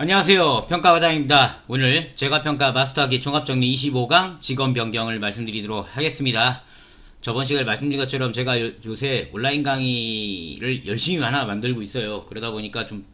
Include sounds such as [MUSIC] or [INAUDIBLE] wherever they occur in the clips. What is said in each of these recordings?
안녕하세요. 평가과장입니다. 오늘 제가 평가 마스터하기 종합정리 25강 직원 변경을 말씀드리도록 하겠습니다. 저번 시간에 말씀드린 것처럼 제가 요- 요새 온라인 강의를 열심히 하나 만들고 있어요. 그러다 보니까 좀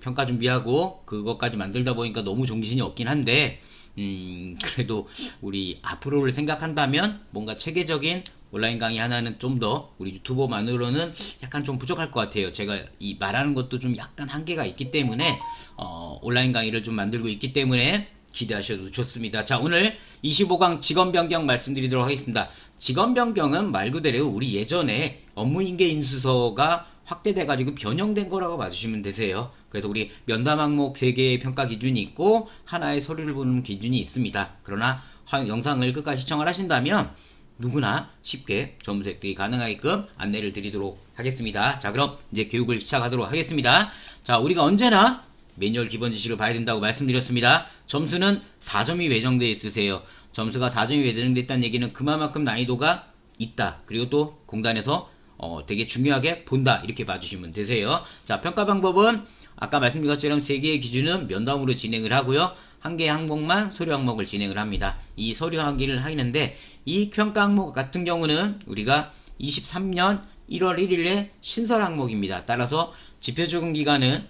평가 준비하고 그것까지 만들다 보니까 너무 정신이 없긴 한데 음, 그래도 우리 앞으로를 생각한다면 뭔가 체계적인 온라인 강의 하나는 좀 더 우리 유튜버만으로는 약간 좀 부족할 것 같아요. 제가 이 말하는 것도 좀 약간 한계가 있기 때문에 어, 온라인 강의를 좀 만들고 있기 때문에 기대하셔도 좋습니다. 자, 오늘 25강 직원 변경 말씀드리도록 하겠습니다. 직원 변경은 말 그대로 우리 예전에 업무 인계 인수서가 확대돼 가지고 변형된 거라고 봐주시면 되세요. 그래서 우리 면담 항목 3개의 평가 기준이 있고 하나의 서류를 보는 기준이 있습니다. 그러나 화- 영상을 끝까지 시청을 하신다면 누구나 쉽게 점수획득이 가능하게끔 안내를 드리도록 하겠습니다. 자, 그럼 이제 교육을 시작하도록 하겠습니다. 자, 우리가 언제나 매뉴얼 기본 지식을 봐야 된다고 말씀드렸습니다. 점수는 4점이 배정되어 있으세요. 점수가 4점이 배정되어 있다는 얘기는 그만큼 난이도가 있다. 그리고 또 공단에서 어, 되게 중요하게 본다. 이렇게 봐주시면 되세요. 자, 평가 방법은 아까 말씀드린 것처럼 3개의 기준은 면담으로 진행을 하고요. 한 개의 항목만 서류 항목을 진행을 합니다. 이 서류 항기를 하는데 이 평가 항목 같은 경우는 우리가 23년 1월 1일에 신설 항목입니다. 따라서 지표 적용 기간은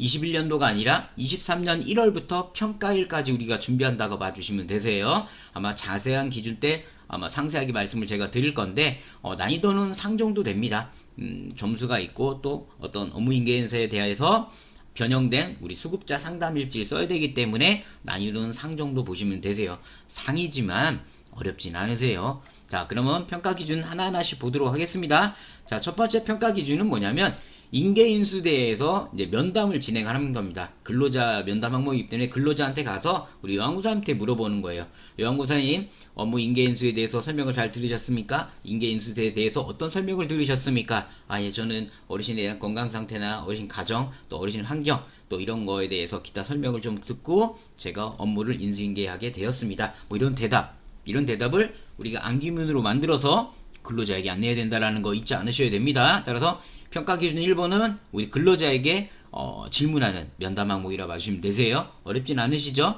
21년도가 아니라 23년 1월부터 평가일까지 우리가 준비한다고 봐주시면 되세요. 아마 자세한 기준 때 아마 상세하게 말씀을 제가 드릴 건데 어, 난이도는 상 정도 됩니다. 음, 점수가 있고 또 어떤 업무 인계인사에 대해서 변형된 우리 수급자 상담 일지를 써야 되기 때문에 난이도는 상 정도 보시면 되세요. 상이지만 어렵진 않으세요. 자, 그러면 평가 기준 하나하나씩 보도록 하겠습니다. 자, 첫 번째 평가 기준은 뭐냐면 인계인수대에서 이제 면담을 진행하는 겁니다. 근로자 면담 항목이기 때문에 근로자한테 가서 우리 요양보사한테 물어보는 거예요. 요양보사님, 업무 인계인수에 대해서 설명을 잘 들으셨습니까? 인계인수에 대해서 어떤 설명을 들으셨습니까? 아, 예, 저는 어르신에 대한 건강 상태나 어르신 가정, 또 어르신 환경, 또 이런 거에 대해서 기타 설명을 좀 듣고 제가 업무를 인수인계하게 되었습니다. 뭐 이런 대답, 이런 대답을 우리가 암기문으로 만들어서 근로자에게 안내해야 된다라는 거 잊지 않으셔야 됩니다. 따라서 평가 기준 1번은 우리 근로자에게 어, 질문하는 면담 항목이라 봐주시면 되세요. 어렵진 않으시죠?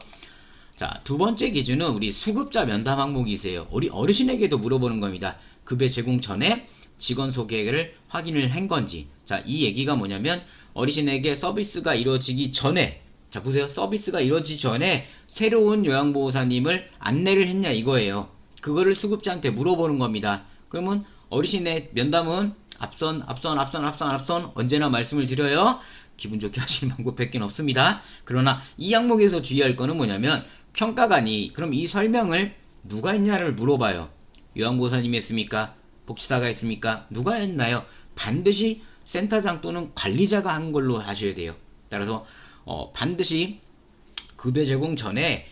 자, 두 번째 기준은 우리 수급자 면담 항목이세요. 우리 어르신에게도 물어보는 겁니다. 급여 제공 전에 직원 소개를 확인을 한 건지. 자, 이 얘기가 뭐냐면 어르신에게 서비스가 이루어지기 전에 자, 보세요. 서비스가 이루어지기 전에 새로운 요양보호사님을 안내를 했냐 이거예요. 그거를 수급자한테 물어보는 겁니다. 그러면 어르신의 면담은 앞선, 앞선, 앞선, 앞선, 앞선 언제나 말씀을 드려요. 기분 좋게 [LAUGHS] 하시는 방법 밖에 없습니다. 그러나 이 항목에서 주의할 거는 뭐냐면 평가관이 그럼 이 설명을 누가 했냐를 물어봐요. 요양보호사님이 했습니까? 복지사가 했습니까? 누가 했나요? 반드시 센터장 또는 관리자가 한 걸로 하셔야 돼요. 따라서 어, 반드시 급여 제공 전에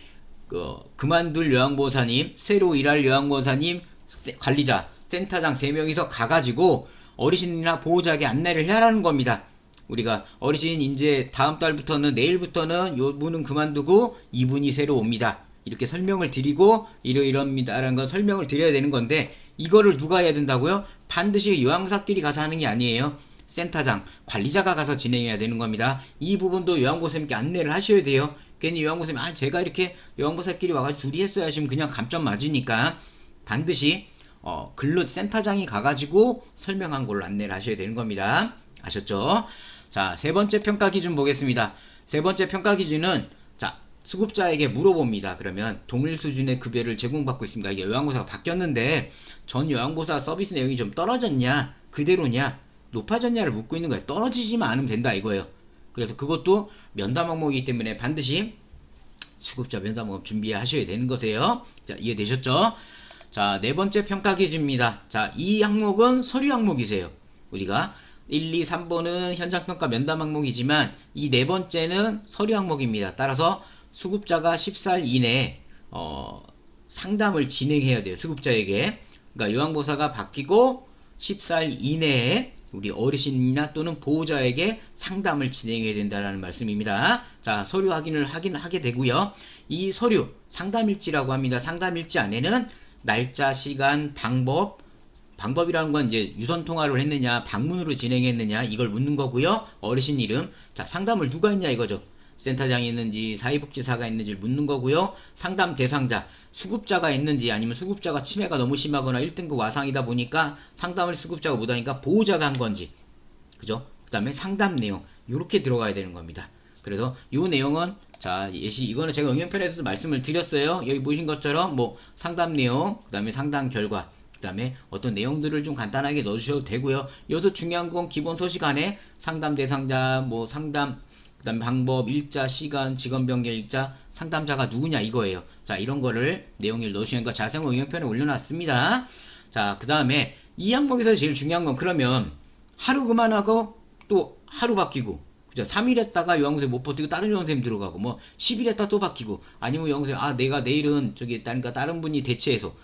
그 그만둘 요양보호사님, 새로 일할 요양보호사님, 세- 관리자, 센터장 3명이서 가가지고 어르신이나 보호자에게 안내를 해라는 겁니다. 우리가 어르신 이제 다음 달부터는 내일부터는 요 분은 그만두고 이분이 새로 옵니다. 이렇게 설명을 드리고 이러이러합니다라는 건 설명을 드려야 되는 건데 이거를 누가 해야 된다고요? 반드시 요양사끼리 가서 하는 게 아니에요. 센터장, 관리자가 가서 진행해야 되는 겁니다. 이 부분도 요양보호사님께 안내를 하셔야 돼요. 괜히 요양보호사님, 아, 제가 이렇게 요양보호사끼리 와가지고 둘이 했어야 하시면 그냥 감점 맞으니까 반드시 어, 근로 센터장이 가가지고 설명한 걸로 안내를 하셔야 되는 겁니다. 아셨죠? 자, 세 번째 평가 기준 보겠습니다. 세 번째 평가 기준은 자, 수급자에게 물어봅니다. 그러면 동일 수준의 급여를 제공받고 있습니다. 이게 요양보사가 바뀌었는데 전 요양보사 서비스 내용이 좀 떨어졌냐, 그대로냐, 높아졌냐를 묻고 있는 거예요. 떨어지지만 않으면 된다 이거예요. 그래서 그것도 면담 항목이기 때문에 반드시 수급자 면담 항목 준비하셔야 되는 거세요. 자, 이해되셨죠? 자, 네 번째 평가 기준입니다. 자, 이 항목은 서류 항목이세요. 우리가 1, 2, 3번은 현장 평가 면담 항목이지만 이 네 번째는 서류 항목입니다. 따라서 수급자가 14일 이내에 어, 상담을 진행해야 돼요. 수급자에게. 그러니까 요양보사가 바뀌고 14일 이내에 우리 어르신이나 또는 보호자에게 상담을 진행해야 된다는 말씀입니다. 자, 서류 확인을 하긴 하게 되고요. 이 서류 상담일지라고 합니다. 상담일지 안에는 날짜, 시간, 방법, 방법이라는 건 이제 유선 통화를 했느냐, 방문으로 진행했느냐 이걸 묻는 거고요. 어르신 이름, 자 상담을 누가 했냐 이거죠. 센터장이 있는지 사회복지사가 있는지를 묻는 거고요. 상담 대상자, 수급자가 있는지 아니면 수급자가 치매가 너무 심하거나 1등급 와상이다 보니까 상담을 수급자가 못하니까 보호자가 한 건지 그죠? 그 다음에 상담 내용 이렇게 들어가야 되는 겁니다. 그래서 이 내용은 자 예시 이거는 제가 응용편에서도 말씀을 드렸어요. 여기 보신 것처럼 뭐 상담 내용, 그 다음에 상담 결과, 그 다음에 어떤 내용들을 좀 간단하게 넣어 주셔도 되고요. 여기서 중요한 건 기본 서식 안에 상담 대상자, 뭐 상담, 그 다음에 방법, 일자, 시간, 직원 변경 일자, 상담자가 누구냐 이거예요. 자 이런 거를 내용을 넣으시는 거 자세한 응용편에 올려 놨습니다. 자 그 다음에 이 항목에서 제일 중요한 건 그러면 하루 그만하고 또 하루 바뀌고 그죠 3일 했다가 요양원생 못 버티고 다른 요양원생 들어가고 뭐 10일 했다 또 바뀌고 아니면 요양원생 아 내가 내일은 저기 그러니까 다른 분이 대체해서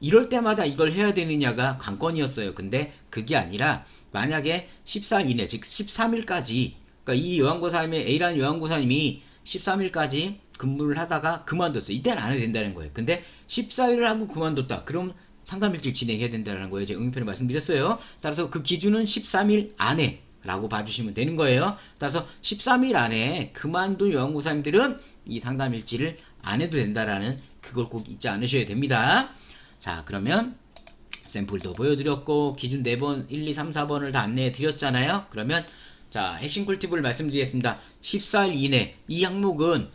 이럴 때마다 이걸 해야 되느냐가 관건이었어요. 근데 그게 아니라 만약에 14일 이내 즉 13일까지 그러니까 이 요양고사님의 A라는 요양고사님이 13일까지 근무를 하다가 그만뒀어요. 이때는 안 해도 된다는 거예요. 근데 14일을 하고 그만뒀다. 그럼 상담 일찍 진행해야 된다는 거예요. 제가 응용편에 말씀드렸어요. 따라서 그 기준은 13일 안에 라고 봐주시면 되는 거예요. 따라서 13일 안에 그만둔 요양고사님들은 이 상담 일지를 안 해도 된다라는 그걸 꼭 잊지 않으셔야 됩니다. 자, 그러면 샘플도 보여드렸고 기준 4번, 1, 2, 3, 4번을 다 안내해 드렸잖아요. 그러면 자, 핵심 꿀팁을 말씀드리겠습니다. 14일 이내 이 항목은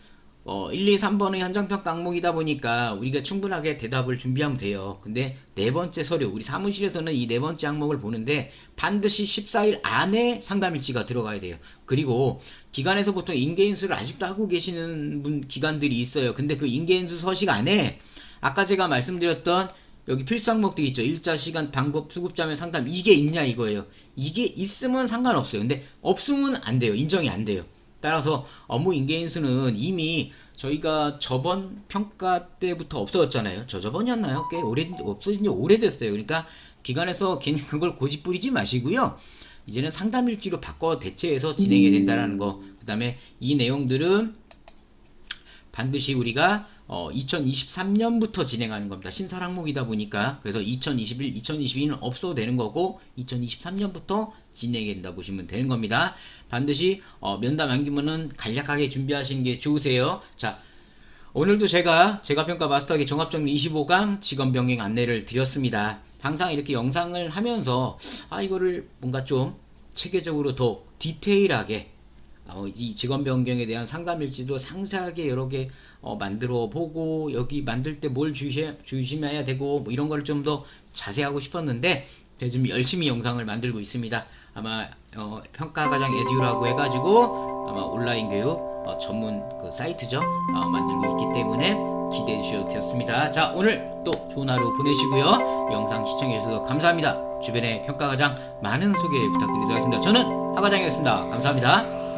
어, 1, 2, 3번의 현장평가 항목이다 보니까 우리가 충분하게 대답을 준비하면 돼요. 근데 네 번째 서류, 우리 사무실에서는 이 네 번째 항목을 보는데 반드시 14일 안에 상담일지가 들어가야 돼요. 그리고 기관에서 보통 인계인수를 아직도 하고 계시는 분, 기관들이 있어요. 근데 그 인계인수 서식 안에 아까 제가 말씀드렸던 여기 필수 항목들이 있죠. 일자, 시간, 방법, 수급자면 상담 이게 있냐 이거예요. 이게 있으면 상관없어요. 근데 없으면 안 돼요. 인정이 안 돼요. 따라서 업무 인계인수는 이미 저희가 저번 평가 때부터 없어졌잖아요. 저 저번이었나요? 꽤 오래 없어진 지 오래됐어요. 그러니까 기관에서 괜히 그걸 고집 부리지 마시고요. 이제는 상담 일지로 바꿔 대체해서 진행해야 된다라는 거. 그다음에 이 내용들은 반드시 우리가 어, 2023년부터 진행하는 겁니다. 신설 항목이다 보니까 그래서 2021, 2022는 없어도 되는 거고 2023년부터 진행해야 된다 보시면 되는 겁니다. 반드시 어, 면담 안기문은 간략하게 준비하시는 게 좋으세요. 자, 오늘도 제가 제가평가 마스터기 종합정리 25강 직원병행 안내를 드렸습니다. 항상 이렇게 영상을 하면서 아 이거를 뭔가 좀 체계적으로 더 디테일하게 어, 이 직원 변경에 대한 상담 일지도 상세하게 여러 개 어, 만들어 보고 여기 만들 때 뭘 주심해야 되고 뭐 이런 걸 좀 더 자세하고 싶었는데 지금 열심히 영상을 만들고 있습니다. 아마 어, 평가과장 에듀라고 해가지고 아마 온라인 교육 어, 전문 그 사이트죠 어, 만들고 있기 때문에 기대해 주셔도 되겠습니다. 자 오늘 또 좋은 하루 보내시고요. 영상 시청해 주셔서 감사합니다. 주변에 평가 과장 많은 소개 부탁드리도록 하겠습니다. 저는 하과장이었습니다. 감사합니다.